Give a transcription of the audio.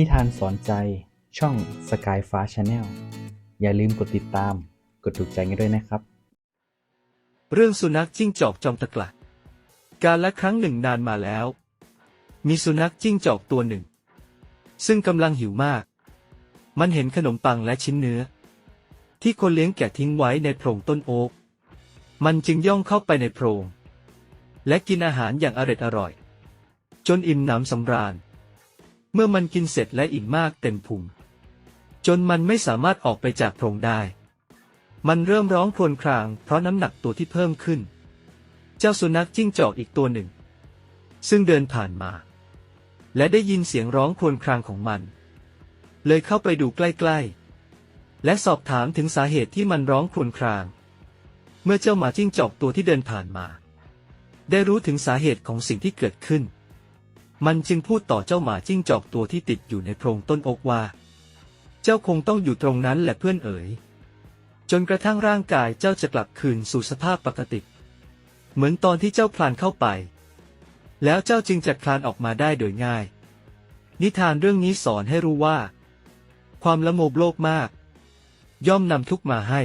นิทานสอนใจช่องสกายฟ้าชาแนลอย่าลืมกดติดตาม กดถูกใจกันด้วยนะครับ เรื่องสุนัขจิ้งจอกจอมตะกละการละครั้งหนึ่งนานมาแล้ว มีสุนัขจิ้งจอกตัวหนึ่ง ซึ่งกำลังหิวมาก มันเห็นขนมปังและชิ้นเนื้อ ที่คนเลี้ยงแกะทิ้งไว้ในโพรงต้นโอ๊กมันจึงย่องเข้าไปในโพรง และกินอาหารอย่างอร็ดอร่อย จนอิ่มหนำสำราญ เมื่อมันกินเสร็จและอิ่มมากเต็มพุง จนมันไม่สามารถออกไปจากโพรงได้ มันเริ่มร้องครวญครางเพราะน้ำหนักตัวที่เพิ่มขึ้น เจ้าสุนัขจิ้งจอกอีกตัวหนึ่ง ซึ่งเดินผ่านมา และได้ยินเสียงร้องครวญครางของมัน เลยเข้าไปดูใกล้ๆ และสอบถามถึงสาเหตุที่มันร้องครวญคราง เมื่อเจ้าหมาจิ้งจอกตัวที่เดินผ่านมา ได้รู้ถึงสาเหตุของสิ่งที่เกิดขึ้น มันจึงพูดต่อเจ้าหมาจิ้งจอกตัวที่ติดอยู่ในโพรงต้นอกว่า เจ้าคงต้องอยู่ตรงนั้นแหละเพื่อนเอ๋ย จนกระทั่งร่างกายเจ้าจะกลับคืนสู่สภาพปกติ เหมือนตอนที่เจ้าพลานเข้าไป แล้วเจ้าจึงจะคลานออกมาได้โดยง่าย นิทานเรื่องนี้สอนให้รู้ว่า ความละโมบโลภมาก ย่อมนำทุกมาให้